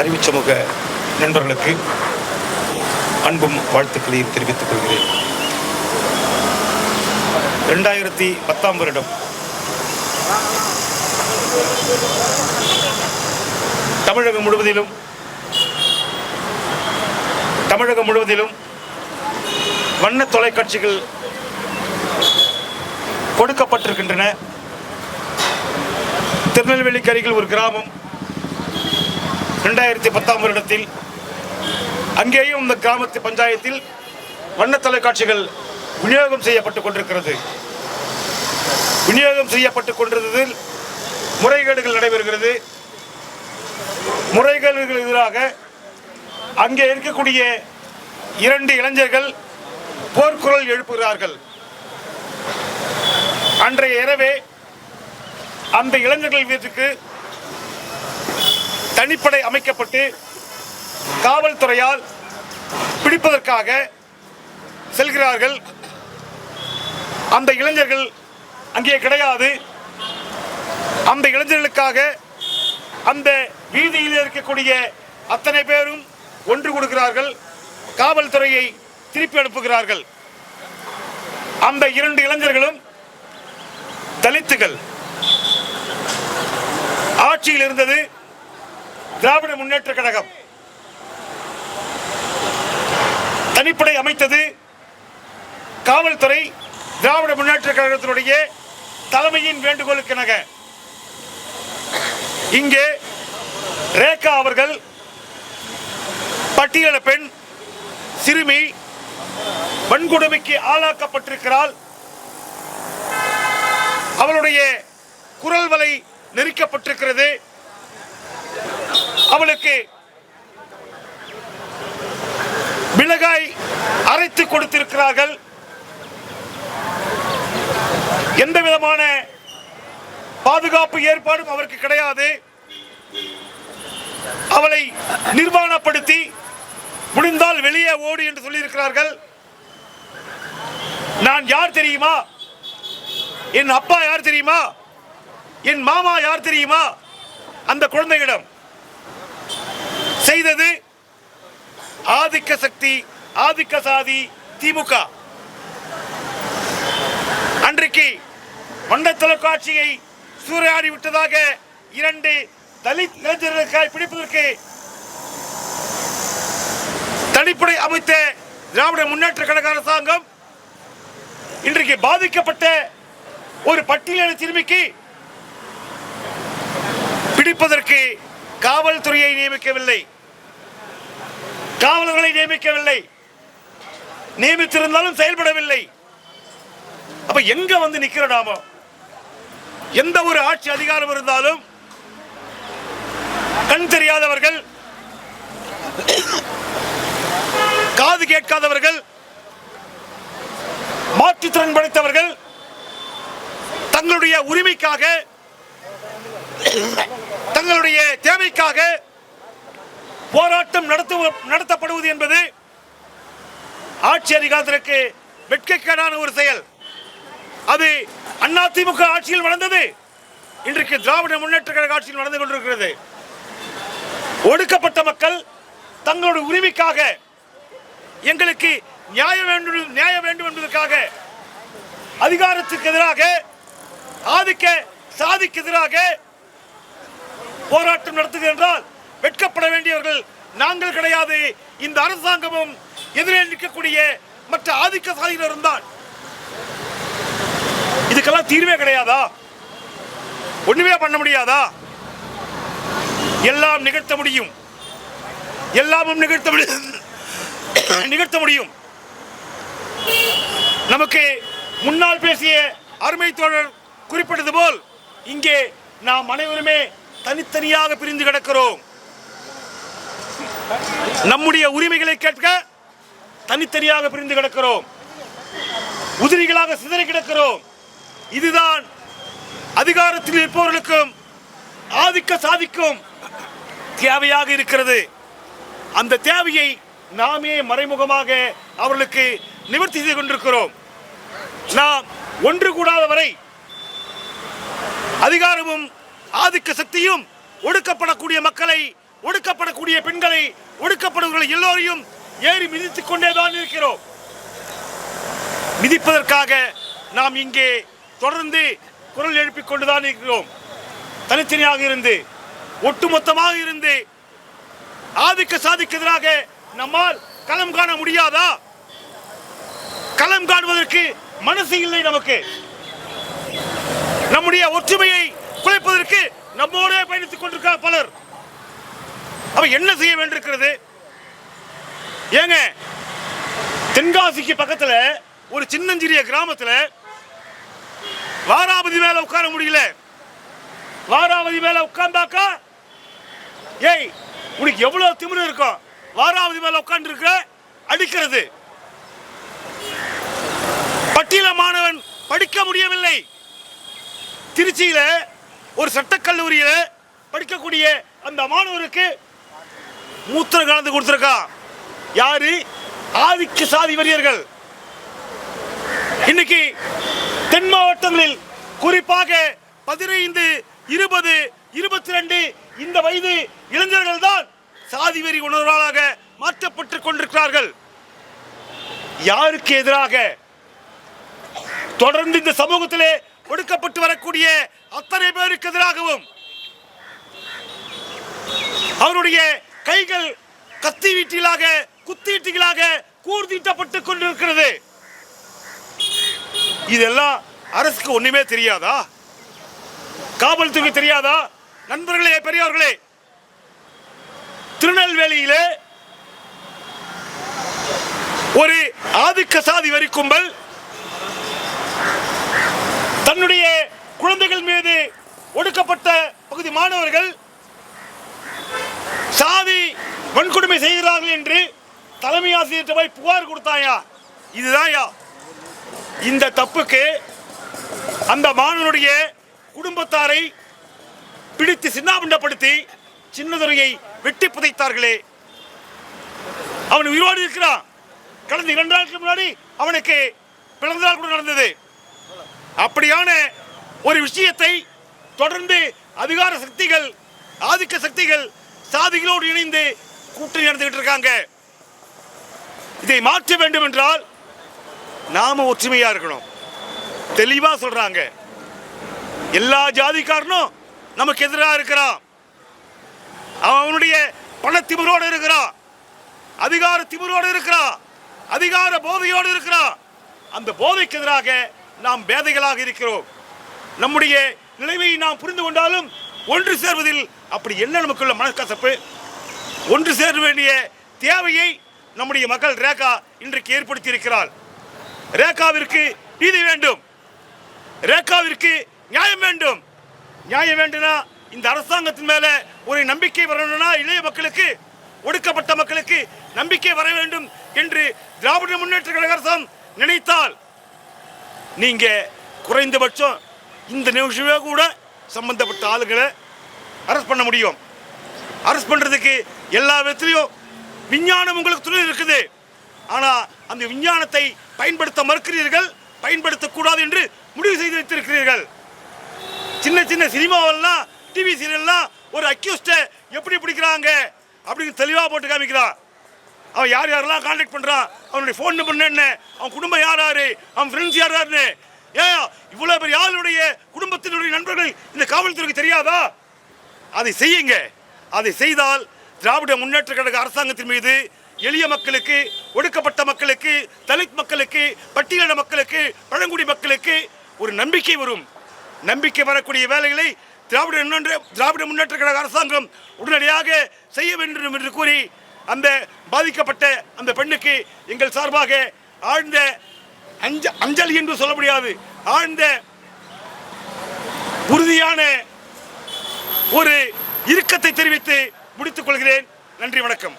அறிவு சமூக நண்பர்களுக்கு அன்பும் வாழ்த்துக்களையும் தெரிவித்துக் கொள்கிறேன். ரெண்டாயிரத்தி பத்தாம் வருடம். தமிழகம் முழுவதிலும் தமிழகம் முழுவதிலும் வண்ண தொலைக்காட்சிகள் கொடுக்கப்பட்டிருக்கின்றன. திருநெல்வேலிக்கு அருகில் ஒரு கிராமம் ரெண்டாயிரத்தி பத்தாம் வருடத்தில் அங்கேயும் இந்த கிராமத்து பஞ்சாயத்தில் வண்ண தொலைக்காட்சிகள் விநியோகம் செய்யப்பட்டுக் கொண்டிருக்கிறது. விநியோகம் செய்யப்பட்டுக் கொண்டிருந்ததில் முறைகேடுகள் நடைபெறுகிறது. முறைகேடுகள் எதிராக அங்கே இருக்கக்கூடிய இரண்டு இளைஞர்கள் போர்க்குரல் எழுப்புகிறார்கள். அன்றைய இரவே அந்த இளைஞர்கள் வீட்டுக்கு தனிப்படை அமைக்கப்பட்டு காவல்துறையால் பிடிப்பதற்காக செல்கிறார்கள். அந்த இளைஞர்கள் அங்கே கிடையாது. அந்த இளைஞர்களுக்காக அந்த வீதியில் இருக்கக்கூடிய அத்தனை பேரும் ஒன்று கொடுக்கிறார்கள். காவல்துறையை திருப்பி அனுப்புகிறார்கள். அந்த இரண்டு இளைஞர்களும் தலித்துகள். ஆட்சியில் இருந்தது திராவிட முன்னேற்ற கழகம் தனிப்படை அமைத்தது காவல்துறை திராவிட முன்னேற்ற கழகத்தினுடைய தலைமையின் வேண்டுகோளுக்கிணங்க இங்கே ரேகா அவர்கள் பட்டியல பெண் சிறுமி வன்கொடுமைக்கு ஆளாக்கப்பட்டிருக்கிறாள். அவளுடைய குரல் வலை நெருக்கப்பட்டிருக்கிறது. அவளுக்கு மிளகாய் அரைத்து கொடுத்திருக்கிறார்கள். எந்த விதமான பாதுகாப்பு ஏற்பாடும் அவருக்கு கிடையாது. அவளை நிர்வாணப்படுத்தி முடிந்தால் வெளியே ஓடு என்று சொல்லியிருக்கிறார்கள். நான் யார் தெரியுமா? என் அப்பா யார் தெரியுமா? என் மாமா யார் தெரியுமா? அந்த குழந்தையிடம். செய்தது ஆதிக்க சக்தி ஆதிக்க சாதி திமுக. அன்றைக்கு வண்ண தொலைக்காட்சியை சூறையாடி விட்டதாக இரண்டு தலித் இளைஞர்களுக்காக பிடிப்பதற்கு தனிப்படை அமைத்த திராவிட முன்னேற்ற கழக அரசாங்கம் இன்றைக்கு பாதிக்கப்பட்ட ஒரு பட்டியலின சிறுமிக்கு பிடிப்பதற்கு காவல்துறையை நியமிக்கவில்லை. காவலர்களை நியமிக்கவில்லை. நியமித்திருந்தாலும் செயல்படவில்லை. அப்ப எங்க வந்து நிக்கிற நாம? எந்த ஒரு ஆட்சி அதிகாரம் இருந்தாலும் கண் தெரியாதவர்கள் காது கேட்காதவர்கள் மாற்றுத்திறன் படைத்தவர்கள் தங்களுடைய உரிமைக்காக தங்களுடைய தேவைக்காக போராட்டம் நடத்து நடத்தப்படுவது என்பது ஆட்சி அதிகாரத்திற்கு வெட்கக்கேடான ஒரு செயல். அது அதிமுக ஆட்சியில் நடந்தது இன்றைக்கு திராவிட முன்னேற்ற கழக ஆட்சியில் நடந்து கொண்டிருக்கிறது. ஒடுக்கப்பட்ட மக்கள் தங்களுடைய உரிமைக்காக எங்களுக்கு நியாயம் வேண்டும் நியாயம் வேண்டும் என்பதற்காக அதிகாரத்துக்கு எதிராக ஆதிக்க சாதிக்கு எதிராக போராட்டம் நடத்துகின்றால் வெட்கப்பட வேண்டியவர்கள் நாங்கள் கிடையாது. இந்த அரசாங்கமும் எதிரே நிற்கக்கூடிய மற்ற ஆதிக்க சாதியினர் தான் இதுக்கெல்லாம் தீர்வே கிடையாதா? ஒண்ணுமே பண்ண முடியாதா? எல்லாம் நிகழ்த்த முடியும். எல்லாமும் நிகழ்த்த முடியும் நிகழ்த்த முடியும். நமக்கு முன்னால் பேசிய அருமை தோழர் குறிப்பிட்டது போல் இங்கே நாம் அனைவருமே தனித்தனியாக பிரிந்து கிடக்கிறோம். நம்முடைய உரிமைகளை கேட்க தனித்தனியாக பிரிந்து கிடக்கிறோம். உதிரிகளாக சிதறி கிடக்கிறோம். இதுதான் அதிகாரத்தில் இருப்பவர்களுக்கும் ஆதிக்க சாதிக்கும் தேவையாக இருக்கிறது. அந்த தேவையை நாமே மறைமுகமாக அவர்களுக்கு நிவர்த்தி செய்து கொண்டிருக்கிறோம். நாம் ஒன்று கூடாத வரை அதிகாரமும் ஆதிக்க சக்தியும் ஒடுக்கப்படக்கூடிய மக்களை ஒடுக்கப்படக்கூடிய பெண்களை ஒடுக்கப்படுவர்கள் எல்லோரையும் ஏறி மிதித்துக் கொண்டேதான் இருக்கிறோம். மிதிப்பதற்காக நாம் இங்கே தொடர்ந்து குரல் எழுப்பிக் கொண்டுதான் இருக்கிறோம். தனித்தனியாக இருந்து ஒட்டுமொத்தமாக இருந்து ஆதிக்க சாதிக்கு எதிராக நம்மால் களம் காண முடியாதா? களம் காணுவதற்கு மனசு இல்லை நமக்கு. நம்முடைய ஒற்றுமையை குலைப்பதற்கு நம்மோடே பயணித்துக் கொண்டிருக்கிறார் பலர் என்ன செய்ய வேண்டியிருக்கிறது? ஏங்க தென்காசிக்கு பக்கத்துல ஒரு சின்னஞ்சிறிய கிராமத்துல வாராபதி மேல உட்கார முடியல. வாராவதி மேல உட்கார்ந்தாக்கா ஏய் உனக்கு எவ்வளவு திமிரு இருக்கும் வாராவதி மேல உட்கார்ந்து இருக்க அடிக்கிறது. பட்டியல மாணவன் படிக்க முடியவில்லை. திருச்சியில ஒரு சட்டக்கல்லூரியில படிக்கக்கூடிய அந்த மாணவருக்கு மூத்திரம் கலந்து கொடுத்திருக்கா. யாரு? ஆதிக்க சாதி வரியர்கள் இன்னைக்கு தென் மாவட்டங்களில் குறிப்பாக பதினைந்து இருபது இருபத்தி ரெண்டு இந்த வயது இளைஞர்கள் தான் சாதி வெறி உணர்வாளாக மாற்றப்பட்டுக் கொண்டிருக்கிறார்கள். யாருக்கு எதிராக? தொடர்ந்து இந்த சமூகத்திலே ஒடுக்கப்பட்டு வரக்கூடிய அத்தனை பேருக்கு எதிராகவும் அவருடைய கைகள் கத்தி வீட்டிலாக குத்தீட்டிகளாக கூர்தீட்டப்பட்டுக் கொண்டிருக்கிறது. இதெல்லாம் அரசுக்கு ஒண்ணுமே தெரியாதா? காவல்துறை தெரியாதா? நண்பர்களே பெரியவர்களே திருநெல்வேலியிலே ஒரு ஆதிக்க சாதி வரி கும்பல் தன்னுடைய குழந்தைகள் மீது ஒடுக்கப்பட்ட பகுதி மாணவர்கள் சாதி வன்கொடுமை செய்கிறார்கள் என்று தலைமை ஆசிரியர்கிட்ட போய் புகார் கொடுத்தாயா? இதுதான்யா இந்த தப்புக்கு அந்த மாணவனுடைய குடும்பத்தாரை பிடித்து சின்னாபிண்டப்படுத்தி சின்னதுரையை வெட்டி புதைத்தார்களே. அவன் உயிரோடு இருக்கிறான். கடந்த இரண்டு நாட்களுக்கு முன்னாடி அவனுக்கு பிறந்த நாள் கூட நடந்தது. அப்படியான ஒரு விஷயத்தை தொடர்ந்து அதிகார சக்திகள் ஆதிக்க சக்திகள் சாதிகளோடு இணைந்து கூட்டணி நடந்துகிட்டு இருக்காங்க. இதை மாற்ற வேண்டும் என்றால் நாம ஒற்றுமையா இருக்கணும். தெளிவா சொல்றாங்க. எல்லா ஜாதிக்காரனும் நமக்கு எதிராக இருக்கிறான். அவன் அவனுடைய பண திமிரோடு இருக்கிறான். அதிகார திமிரோடு இருக்கிறான். அதிகார போதையோடு இருக்கிறான். அந்த போதைக்கு எதிராக நாம் பேதைகளாக இருக்கிறோம். நம்முடைய நிலைமையை நாம் புரிந்து கொண்டாலும் ஒன்று சேர்வதில் அப்படி என்ன நமக்குள்ள மனக்கசப்பு? ஒன்று சேர வேண்டிய தேவையை நம்முடைய மகள் ரேகா இன்றைக்கு ஏற்படுத்தியிருக்கிறார். ரேகாவிற்கு நீதி வேண்டும். ரேகாவிற்கு நியாயம் வேண்டும். நியாயம் வேண்டும்னா இந்த அரசாங்கத்தின் மேல ஒரு நம்பிக்கை வரணும்னா இளைய மக்களுக்கு ஒடுக்கப்பட்ட மக்களுக்கு நம்பிக்கை வர வேண்டும் என்று திராவிட முன்னேற்ற கழக அரசாங்கம் நினைத்தால் நீங்க குறைந்தபட்சம் இந்த நிமிஷமே கூட சம்பந்தப்பட்ட ஆளுகளை அரெஸ்ட் பண்ண முடியும். அரெஸ்ட் பண்ணுறதுக்கு எல்லா விதத்திலையும் விஞ்ஞானம் உங்களுக்கு துணை இருக்குது. ஆனால் அந்த விஞ்ஞானத்தை பயன்படுத்த மறுக்கிறீர்கள் பயன்படுத்தக்கூடாது என்று முடிவு செய்து வைத்திருக்கிறீர்கள். சின்ன சின்ன சினிமாவெல்லாம் டிவி சீரியல்லாம் ஒரு அக்யூஸ்டை எப்படி பிடிக்கிறாங்க அப்படின்னு தெளிவாக போட்டு காமிக்கிறான் அவன் யார் யாரெல்லாம் கான்டாக்ட் பண்ணுறான் அவனுடைய ஃபோன் நம்பர் என்ன? அவன் குடும்பம் யார் யார்? அவன் ஃப்ரெண்ட்ஸ் யார் யாருன்னு? ஏன் இவ்வளோ பெரிய ஆளுடைய குடும்பத்தினுடைய நண்பர்கள் இந்த காவல்துறைக்கு தெரியாதா? அதை செய்யுங்க. அதை செய்தால் திராவிட முன்னேற்ற கழக அரசாங்கத்தின் மீது எளிய மக்களுக்கு ஒடுக்கப்பட்ட மக்களுக்கு தலித் மக்களுக்கு பட்டியலின மக்களுக்கு பழங்குடி மக்களுக்கு ஒரு நம்பிக்கை வரும். நம்பிக்கை வரக்கூடிய வேலைகளை திராவிட முன்னேற்ற திராவிட முன்னேற்ற கழக அரசாங்கம் உடனடியாக செய்ய வேண்டும் என்று கூறி அந்த பாதிக்கப்பட்ட அந்த பெண்ணுக்கு எங்கள் சார்பாக ஆழ்ந்த அஞ்ச அஞ்சலி என்று சொல்ல முடியாது. ஆழ்ந்த உறுதியான ஒரு இறுக்கத்தை தெரிவித்து முடித்துக் கொள்கிறேன். நன்றி வணக்கம்.